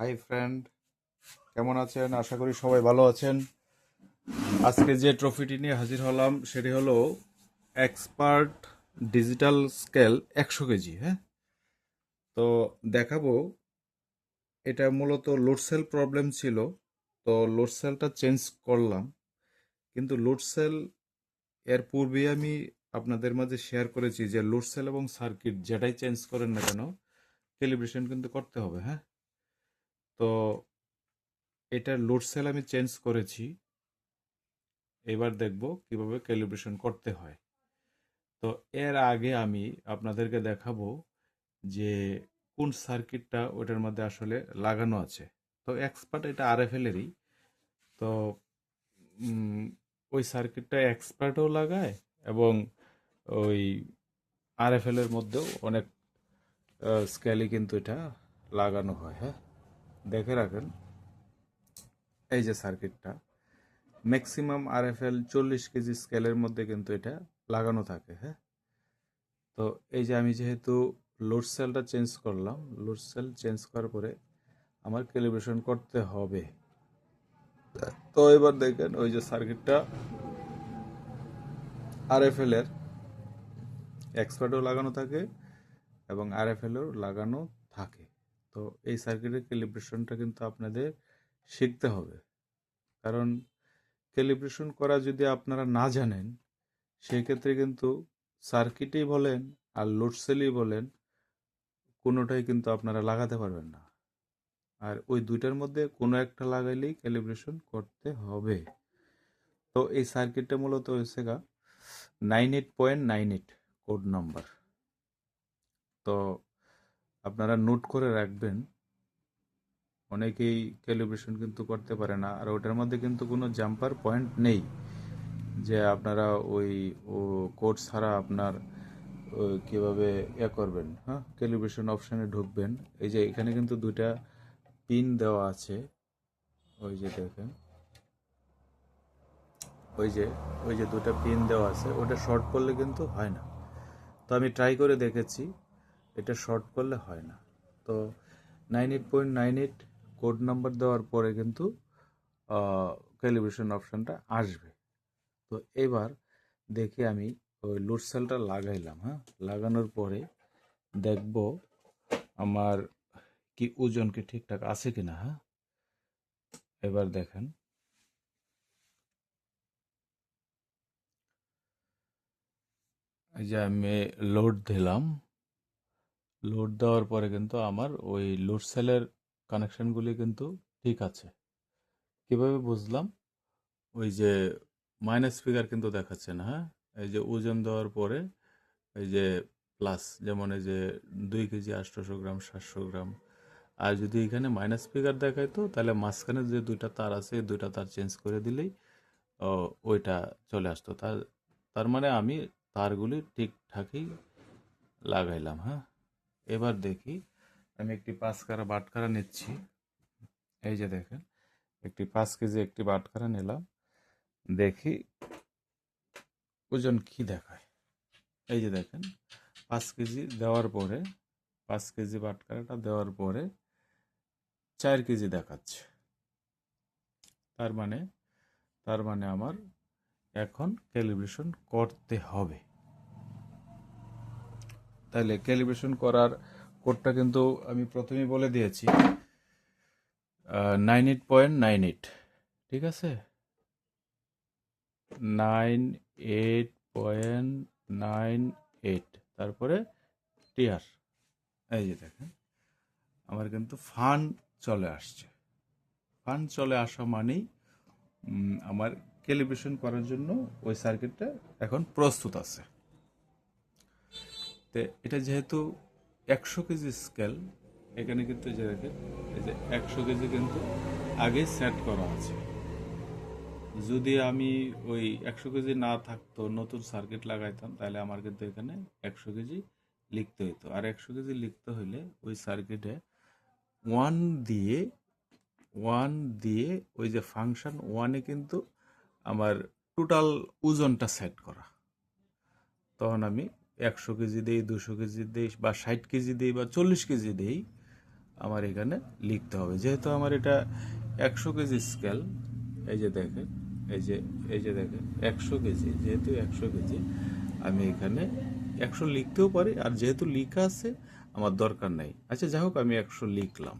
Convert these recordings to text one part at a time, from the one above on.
Hi friend কেমন আছেন? আশা করি সবাই ভালো আছেন। আজকে যে ট্রফিটি নিয়ে হাজির হলাম, সেটি হলো এক্সপার্ট ডিজিটাল স্কেল একশো কেজি হ্যাঁ? তো দেখাবো, এটা মূলত লোড সেল প্রবলেম ছিল, তো লোড সেলটা চেঞ্জ করলাম। কিন্তু লোড সেল এর পূর্বে আমি আপনাদের মাঝে শেয়ার করেছি যে লোড সেল এবং সার্কিট যেটাই চেঞ্জ করেন না কেন ক্যালিব্রেশন কিন্তু করতে হবে হ্যাঁ? তো এটা লোড সেল আমি চেঞ্জ করেছি। এবার দেখব কীভাবে ক্যালিব্রেশন করতে হয়। তো এর আগে আমি আপনাদেরকে দেখাবো যে কোন সার্কিটটা ওটার মধ্যে আসলে লাগানো আছে। তো এক্সপার্ট এটা আরএফএল এরই তো উম, ওই সার্কিটটা এক্সপার্টও লাগায় এবং ওই আরএফএল এর মধ্যেও অনেক স্কেলে কিন্তু এটা লাগানো হয় হ্যাঁ? দেখে রাখেন। এই যে সার্কিটটা ম্যাক্সিমাম আর এফ এল চল্লিশ কেজি স্কেলের মধ্যে কিন্তু এটা লাগানো থাকে হ্যাঁ? তো এই যে আমি যেহেতু লোড সেলটা চেঞ্জ করলাম লোড সেল চেঞ্জ করার পরে আমার ক্যালিব্রেশন করতে হবে। তো এবার দেখেন ওই যে সার্কিটটা আরএফএল এর এক্সপার্টও লাগানো থাকে এবং আর এফ এলও লাগানো থাকে। তো এই সার্কিটের ক্যালিব্রেশনটা কিন্তু আপনাদের শিখতে হবে। কারণ ক্যালিব্রেশন করা যদি আপনারা না জানেন সেই ক্ষেত্রে কিন্তু সার্কিটেই বলেন আর লোড সেলই বলেন, কোনোটাই কিন্তু আপনারা লাগাতে পারবেন না। আর ওই দুইটার মধ্যে কোনো একটা লাগাইলেই ক্যালিব্রেশন করতে হবে। তো এই সার্কিটটা মূলত হয়েছে গা nine eight point nine eight code number তো আপনারা নোট করে রাখবেন। অনেকেই ক্যালিব্রেশন কিন্তু করতে পারে না। আর ওটার মধ্যে কিন্তু কোনো জাম্পার পয়েন্ট নেই। যে আপনারা ওই, ও কোড ছাড়া আপনার কীভাবে ইয়ে করবেন হ্যাঁ? ক্যালিব্রেশন অপশানে ঢুকবেন। এই যে এখানে কিন্তু দুইটা পিন দেওয়া আছে। ওই যে দেখেন। ওই যে ওই যে দুটা পিন দেওয়া আছে। ওটা শর্ট করলে কিন্তু হয় না। তো আমি ট্রাই করে দেখেছি। এটা শর্ট করলে হয় না। তো nine eight point nine eight code number দেওয়ার পরে কিন্তু ক্যালিব্রেশন অপশানটা আসবে। তো এবার দেখি আমি ওই লোড সেলটা লাগাইলাম হ্যাঁ? লাগানোর পরে দেখব আমার কি ওজন কি ঠিকঠাক আছে কি না হ্যাঁ? এবার দেখেন। যে আমি লোড দিলাম। লোড দেওয়ার পরে কিন্তু আমার ওই লোড সেলের কানেকশনগুলি কিন্তু ঠিক আছে। কীভাবে বুঝলাম? ওই যে মাইনাস ফিগার কিন্তু দেখাচ্ছে না হ্যাঁ? এই যে ওজন দেওয়ার পরে এই যে প্লাস যেমন এই যে দুই কেজি আটশোশো গ্রাম, সাতশো গ্রাম। আর যদি এখানে মাইনাস ফিগার দেখায় তো, তাহলে মাঝখানে যে দুইটা তার আছে, এই দুইটা তার চেঞ্জ করে দিলেই ওইটা চলে আসতো। তার তার মানে আমি তারগুলি ঠিকঠাকই লাগাইলাম হ্যাঁ? এবার দেখি, আমি একটি পাঁচ কারা বাটখারা নিচ্ছি। এই যে দেখেন, একটি পাঁচ কেজি একটি বাটখারা নিলাম। দেখি, ওজন কি দেখায়। এই যে দেখেন, পাঁচ কেজি দেওয়ার পরে, পাঁচ কেজি বাটখারাটা দেওয়ার পরে চার কেজি দেখাচ্ছে। তার মানে তার মানে আমার এখন ক্যালিব্রেশন করতে হবে। তাহলে ক্যালিব্রেশন করার কোডটা কিন্তু আমি প্রথমেই বলে দিয়েছি। Nine eight point nine eight ঠিক আছে? Nine eight point nine eight তারপরে টিয়ার এই যে দেখেন, আমার কিন্তু ফান চলে আসছে। ফান চলে আসা মানেই আমার ক্যালিব্রেশন করার জন্য ওই সার্কিটটা এখন প্রস্তুত আছে। তো এটা যেহেতু একশো কেজি স্কেল এখানে কিন্তু যে দেখেন, এই যে একশো কেজি কিন্তু আগে সেট করা আছে। যদি আমি ওই একশো কেজি না থাকতো, নতুন সার্কিট লাগাইতাম, তাহলে আমার কিন্তু এখানে একশো কেজি লিখতে হতো আর একশো কেজি লিখতে হইলে ওই সার্কিটে ওয়ান দিয়ে ওয়ান দিয়ে ওই যে ফাংশন ওয়ানে কিন্তু আমার টোটাল ওজনটা সেট করা। তখন আমি একশো কেজি দিই, দুশো কেজি দিই বা ষাট কেজি দিই বা চল্লিশ কেজি দিই আমার এখানে লিখতে হবে। যেহেতু আমার এটা একশো কেজি স্কেল এই যে দেখেন, এই যে এই যে দেখেন, একশো কেজি, যেহেতু একশো কেজি, আমি এখানে একশো লিখতেও পারি আর যেহেতু লিখা আছে, আমার দরকার নেই। আচ্ছা যাই হোক, আমি একশো লিখলাম।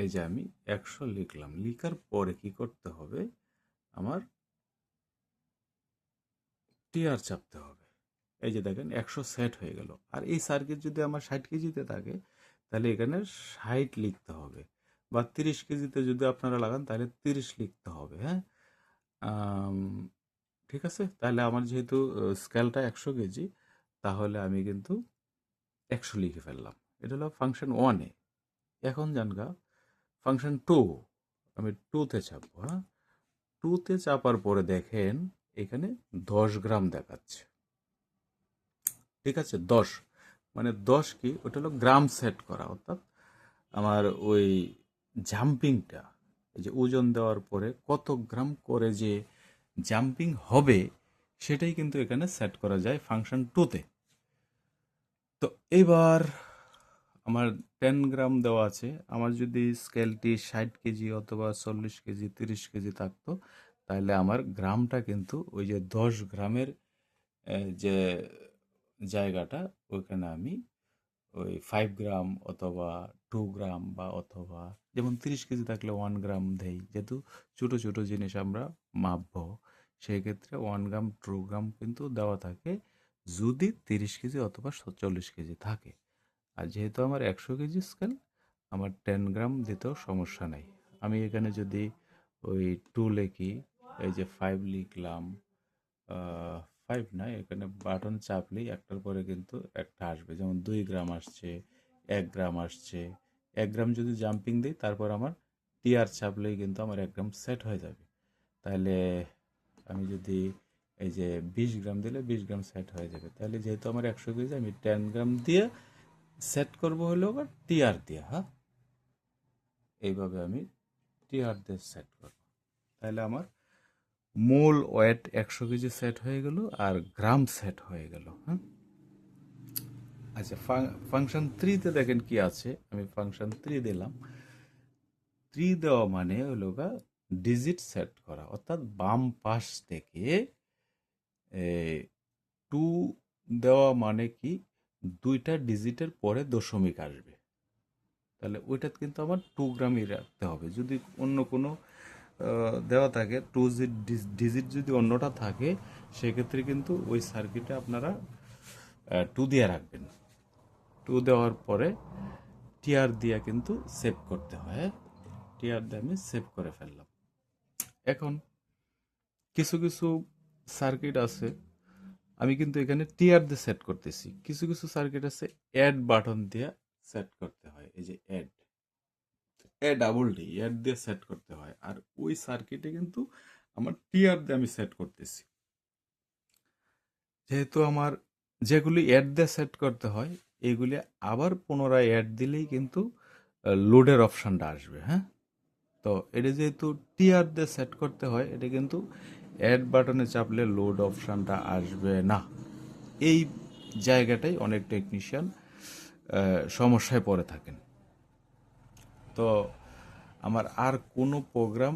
এই যে আমি একশো লিখলাম, লিখার পরে কি করতে হবে? আমার টিআর চাপতে হবে। এই যে দেখেন, একশো সেট হয়ে গেল। আর এই সার্কিট যদি আমার ষাট কেজিতে থাকে, তাহলে এখানে ষাট লিখতে হবে। বা তিরিশ কেজিতে যদি আপনারা লাগান, তাহলে তিরিশ লিখতে হবে হ্যাঁ? ঠিক আছে? তাহলে আমার যেহেতু স্কেলটা একশো কেজি, তাহলে আমি কিন্তু একশো লিখে ফেললাম। এটা হলো ফাংশন ওয়ানে এখন জানগা ফাংশন টু আমি টুতে চাপবো হ্যাঁ? টুতে চাপার পরে দেখেন এখানে দশ গ্রাম দেখাচ্ছে। ঠিক আছে? দশ। মানে দশ কি? ওটা হলো গ্রাম সেট করা, অর্থাৎ আমার ওই জাম্পিংটা যে ওজন দেওয়ার পরে কত গ্রাম করে যে জাম্পিং হবে, সেটাই কিন্তু এখানে সেট করা যায় ফাংশন টুতে। তো এবার আমার টেন গ্রাম দেওয়া আছে। আমার যদি স্কেলটি ষাট কেজি অথবা চল্লিশ কেজি, তিরিশ কেজি থাকতো তাহলে আমার গ্রামটা কিন্তু ওই যে দশ গ্রামের যে জায়গাটা, ওইখানে আমি ওই ফাইভ গ্রাম অথবা টু গ্রাম বা অথবা যেমন তিরিশ কেজি থাকলে ওয়ান গ্রাম দেই। যেহেতু ছোটো ছোটো জিনিস আমরা মাপবো, সেই ক্ষেত্রে ওয়ান গ্রাম টু গ্রাম কিন্তু দেওয়া থাকে। যদি তিরিশ কেজি অথবা চল্লিশ কেজি থাকে। আর যেহেতু আমার একশো কেজি স্কেল আমার টেন গ্রাম দিতেও সমস্যা নাই। আমি এখানে যদি ওই টু লিখি এই যে ফাইভ লিখলাম ফাইভ না, এখানে বাটন চাপলেই একটার পরে কিন্তু একটা আসবে। যেমন দুই গ্রাম আসছে, এক গ্রাম আসছে। এক গ্রাম যদি জাম্পিং দিই, তারপর আমার টিআর চাপলেই কিন্তু আমার এক গ্রাম সেট হয়ে যাবে। তাহলে আমি যদি এই যে বিশ গ্রাম দিলে বিশ গ্রাম সেট হয়ে যাবে। তাহলে যেহেতু আমার একশো কেজি, আমি টেন গ্রাম দিয়ে সেট করব হলো আবার টিআর দিয়ে হ্যাঁ? এইভাবে আমি টিআর দিয়ে সেট করব। তাহলে আমার মূল ওয়েট একশো কেজি সেট হয়ে গেল আর গ্রাম সেট হয়ে গেল হ্যাঁ? আচ্ছা ফাংশন থ্রিতে দেখেন কি আছে, আমি ফাংশন থ্রি দিলাম। থ্রি দেওয়া মানে হলো গা ডিজিট সেট করা, অর্থাৎ বাম পাশ থেকে টু দেওয়া মানে কি দুইটা ডিজিটের পরে দশমিক আসবে। তাহলে ওইটা কিন্তু আমার টু গ্রামই রাখতে হবে। যদি অন্য কোনো দেওয়া থাকে। টু ডিজিট যদি অন্যটা থাকে, সেক্ষেত্রে কিন্তু ওই সার্কিটে আপনারা টু দিয়ে রাখবেন। টু দেওয়ার পরে টিআর দিয়ে কিন্তু সেভ করতে হয়। টিআর দিয়ে আমি সেভ করে ফেললাম। এখন কিছু কিছু সার্কিট আছে। আমি কিন্তু এখানে টিআর দিয়ে সেট করতেছি। কিছু কিছু সার্কিট আছে অ্যাড বাটন দিয়ে সেট করতে হয়। এই যে add A double D add দিয়ে সেট করতে হয়। আর ওই সার্কিটে কিন্তু আমার টিআর দিয়ে আমি সেট করতেছি। যেহেতু আমার যেগুলি অ্যাড দিয়ে সেট করতে হয়, এগুলি আবার পুনরায় অ্যাড দিলেই কিন্তু লোডের অপশানটা আসবে হ্যাঁ? তো এটা যেহেতু টিআর দিয়ে সেট করতে হয়, এটা কিন্তু অ্যাড বাটনে চাপলে লোড অপশানটা আসবে না। এই জায়গাটাই অনেক টেকনিশিয়ান সমস্যায় পড়ে থাকেন। তো আমার আর কোনো প্রোগ্রাম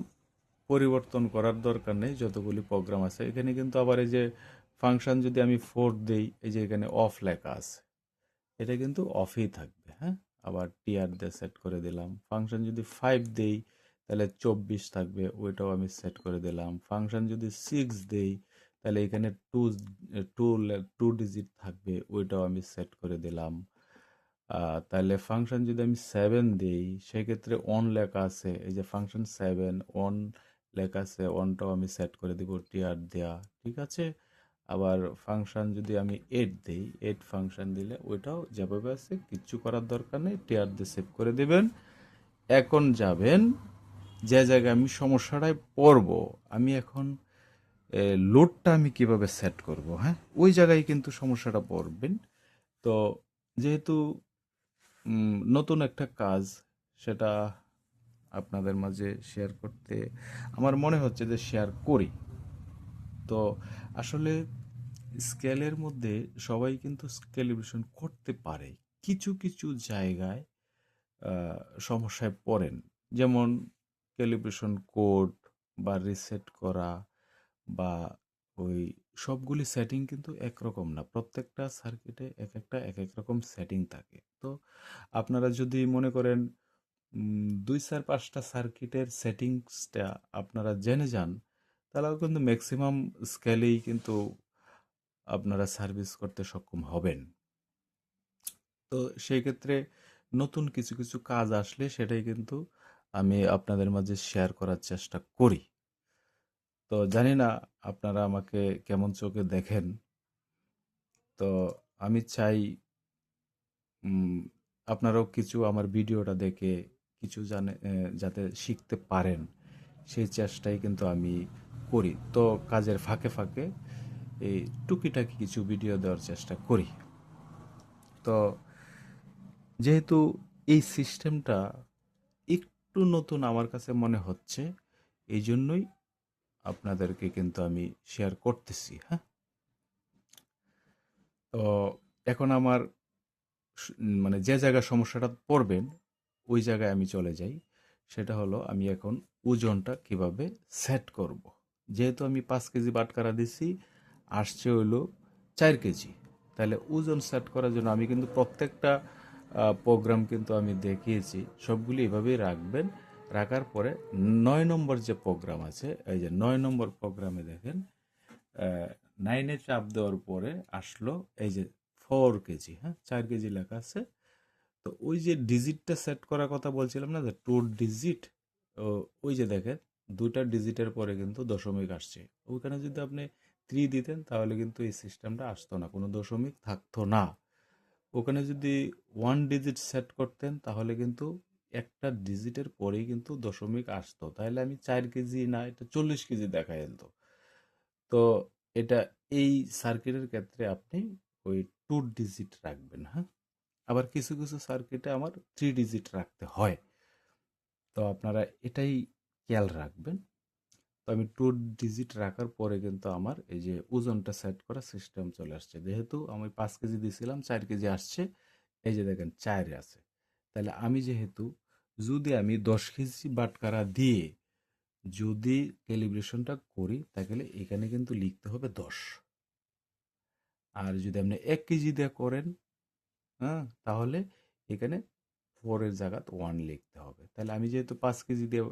পরিবর্তন করার দরকার নেই, যতগুলি প্রোগ্রাম আছে। এখানে কিন্তু আবার এই যে ফাংশন যদি আমি ফোর দেই, এই যে এখানে অফ লেখা আছে, এটা কিন্তু অফই থাকবে হ্যাঁ? আবার টিআর দিয়ে সেট করে দিলাম। ফাংশন যদি ফাইভ দেই, তাহলে চব্বিশ থাকবে, ওইটাও আমি সেট করে দিলাম। ফাংশন যদি সিক্স দেই, তাহলে এখানে টু টু টু ডিজিট থাকবে, ওইটাও আমি সেট করে দিলাম। তাহলে ফাংশন যদি আমি সেভেন দিই, সেক্ষেত্রে অন লেখা আছে, এই যে ফাংশন সেভেন অন লেখা আছে অনটাও আমি সেট করে দিব টিআর দেয়া, ঠিক আছে? আবার ফাংশন যদি আমি এইট দিই এইট ফাংশন দিলে ওইটাও যেভাবে আছে কিচ্ছু করার দরকার নেই টিআর দিয়ে সেভ করে দেবেন। এখন যাবেন, যে জায়গায় আমি সমস্যাটায় পড়ব, আমি এখন লোডটা আমি কীভাবে সেট করব হ্যাঁ? ওই জায়গায় কিন্তু সমস্যাটা পড়বেন। তো যেহেতু নতুন একটা কাজ সেটা আপনাদের মাঝে শেয়ার করতে আমার মনে হচ্ছে যে শেয়ার করি। তো আসলে স্কেলের মধ্যে সবাই কিন্তু ক্যালিব্রেশন করতে পারে। কিছু কিছু জায়গায় সমস্যায় পড়েন। যেমন ক্যালিব্রেশন কোড বা রিসেট করা বা ওই সবগুলি সেটিং কিন্তু একরকম না। প্রত্যেকটা সার্কিটে এক একটা এক এক রকম সেটিং থাকে। তো আপনারা যদি মনে করেন দুই চার পাঁচটা সার্কিটের সেটিংসটা আপনারা জেনে যান তাহলে কিন্তু ম্যাক্সিমাম স্কেলেই কিন্তু আপনারা সার্ভিস করতে সক্ষম হবেন। তো সেই ক্ষেত্রে নতুন কিছু কিছু কাজ আসলে সেটাই কিন্তু আমি আপনাদের মাঝে শেয়ার করার চেষ্টা করি। তো জানি না আপনারা আমাকে কেমন চোখে দেখেন। তো আমি চাই আপনারাও কিছু আমার ভিডিওটা দেখে কিছু জানে যাতে শিখতে পারেন। সেই চেষ্টাই কিন্তু আমি করি। তো কাজের ফাঁকে ফাঁকে এই টুকিটাকি কিছু ভিডিও দেওয়ার চেষ্টা করি। তো যেহেতু এই সিস্টেমটা একটু নতুন আমার কাছে মনে হচ্ছে এই জন্যই আপনাদেরকে কিন্তু আমি শেয়ার করতেছি হ্যাঁ? তো এখন আমার মানে যে জায়গায় সমস্যাটা পড়বেন, ওই জায়গায় আমি চলে যাই। সেটা হলো আমি এখন ওজনটা কীভাবে সেট করব। যেহেতু আমি পাঁচ কেজি বাটকারা দিছি, আসছে হলো চার কেজি। তাহলে ওজন সেট করার জন্য আমি কিন্তু প্রত্যেকটা প্রোগ্রাম কিন্তু আমি দেখিয়েছি। সবগুলি এভাবেই রাখবেন। রাখার পরে নয় নম্বর যে প্রোগ্রাম আছে, এই যে নয় নম্বর প্রোগ্রামে দেখেন নাইনে চাপ দেওয়ার পরে আসলো এই যে ফোর কেজি হ্যাঁ চার কেজি লেখা আছে। তো ওই যে ডিজিটটা সেট করার কথা বলছিলাম না, যে টু ডিজিট ওই যে দেখেন দুটা ডিজিটের পরে কিন্তু দশমিক আসছে। ওইখানে যদি আপনি থ্রি দিতেন, তাহলে কিন্তু এই সিস্টেমটা আসতো না, কোনো দশমিক থাকতো না। ওখানে যদি ওয়ান ডিজিট সেট করতেন, তাহলে কিন্তু একটা ডিজিটের পরেই কিন্তু দশমিক আসতো। তাহলে আমি চার কেজি না, এটা চল্লিশ কেজি দেখা যেত তো এটা এই সার্কিটের ক্ষেত্রে আপনি ওই টু ডিজিট রাখবেন হ্যাঁ? আবার কিছু কিছু সার্কিটে আমার থ্রি ডিজিট রাখতে হয়। তো আপনারা এটাই খেয়াল রাখবেন। তো আমি টু ডিজিট রাখার পরে কিন্তু আমার এই যে ওজনটা সেট করা সিস্টেম চলে আসছে। যেহেতু আমি পাঁচ কেজি দিয়েছিলাম চার কেজি আসছে। এই যে দেখেন, চারে আছে। তাহলে আমি যেহেতু যদি আমি দশ কেজি বাটকারা দিয়ে যদি ক্যালিব্রেশনটা করি, তাহলে এখানে কিন্তু লিখতে হবে দশ। আর যদি আপনি এক কেজি দিয়ে করেন হ্যাঁ তাহলে এখানে ফোরের জায়গাত ওয়ান লিখতে হবে। তাহলে আমি যেহেতু পাঁচ কেজি দিয়ে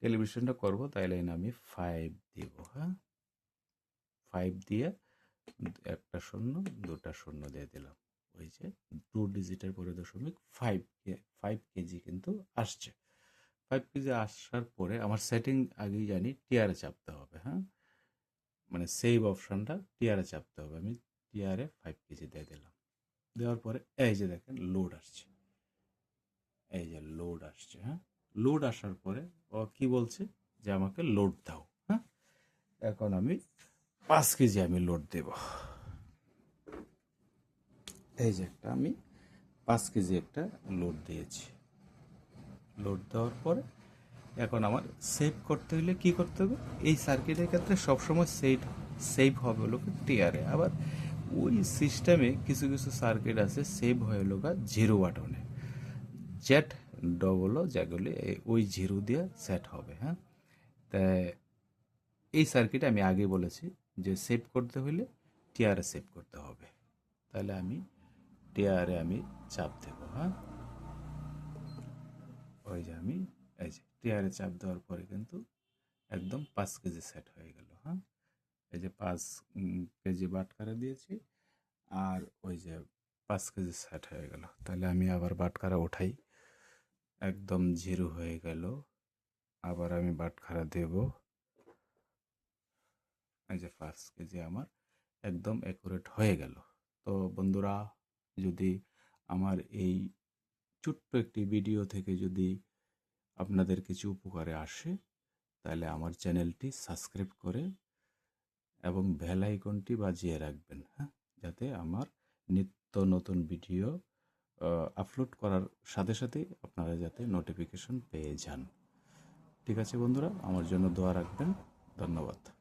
ক্যালিব্রেশনটা করব, তাহলে এখানে আমি ফাইভ দিব হ্যাঁ? ফাইভ দিয়ে একটা শূন্য, দুটা শূন্য দিয়ে দিলাম। যে টু ডিজিটের পরে দশমিক ফাইভ কে ফাইভ কেজি কিন্তু আসছে। ফাইভ কেজি আসার পরে আমার সেটিং আগেই জানি টিয়ারে চাপতে হবে হ্যাঁ? মানে সেভ অপশানটা টিয়ারে চাপতে হবে। আমি টিয়ারে ফাইভ কেজি দিয়ে দিলাম। দেওয়ার পরে এই যে দেখেন লোড আসছে। এই যে লোড আসছে হ্যাঁ? লোড আসার পরে ও কি বলছে? যে আমাকে লোড দাও হ্যাঁ? এখন আমি পাঁচ কেজি আমি লোড দেব। এই যে একটা আমি পাঁচ কেজি একটা লোড দিয়েছি। লোড দেওয়ার পরে এখন আমার সেভ করতে হলে কি করতে হবে? এই সার্কিটের ক্ষেত্রে সবসময় সেভ সেভ হবে হলো টিয়ারে আবার ওই সিস্টেমে কিছু কিছু সার্কিট আছে সেভ হয়ে হলো জিরো বাটনে জেট ডবলও যেগুলি ওই জিরো দিয়ে সেট হবে হ্যাঁ? তা এই সার্কিটে আমি আগে বলেছি যে সেভ করতে হলে টিয়ারে সেভ করতে হবে। তাহলে আমি টিয়ারে আমি চাপ দেব হ্যাঁ? ওই যে আমি, এই যে টিয়ারে চাপ দেওয়ার পরে কিন্তু একদম পাঁচ কেজি সেট হয়ে গেল হ্যাঁ? এই যে পাঁচ কেজি বাটকারা দিয়েছি আর ওই যে পাঁচ কেজি সেট হয়ে গেল। তাহলে আমি আবার বাটকারা উঠাই। একদম জিরো হয়ে গেল। আবার আমি বাটখারা দেব। এই যে পাঁচ কেজি আমার একদম অ্যাকুরেট হয়ে গেল। তো বন্ধুরা যদি আমার এই ছোট্ট একটি ভিডিও থেকে যদি আপনাদের কিছু উপকারে আসে, তাহলে আমার চ্যানেলটি সাবস্ক্রাইব করে এবং বেল আইকনটি বাজিয়ে রাখবেন হ্যাঁ? যাতে আমার নিত্য নতুন ভিডিও আপলোড করার সাথে সাথেই আপনারা যাতে নোটিফিকেশন পেয়ে যান। ঠিক আছে বন্ধুরা, আমার জন্য দোয়া রাখবেন। ধন্যবাদ।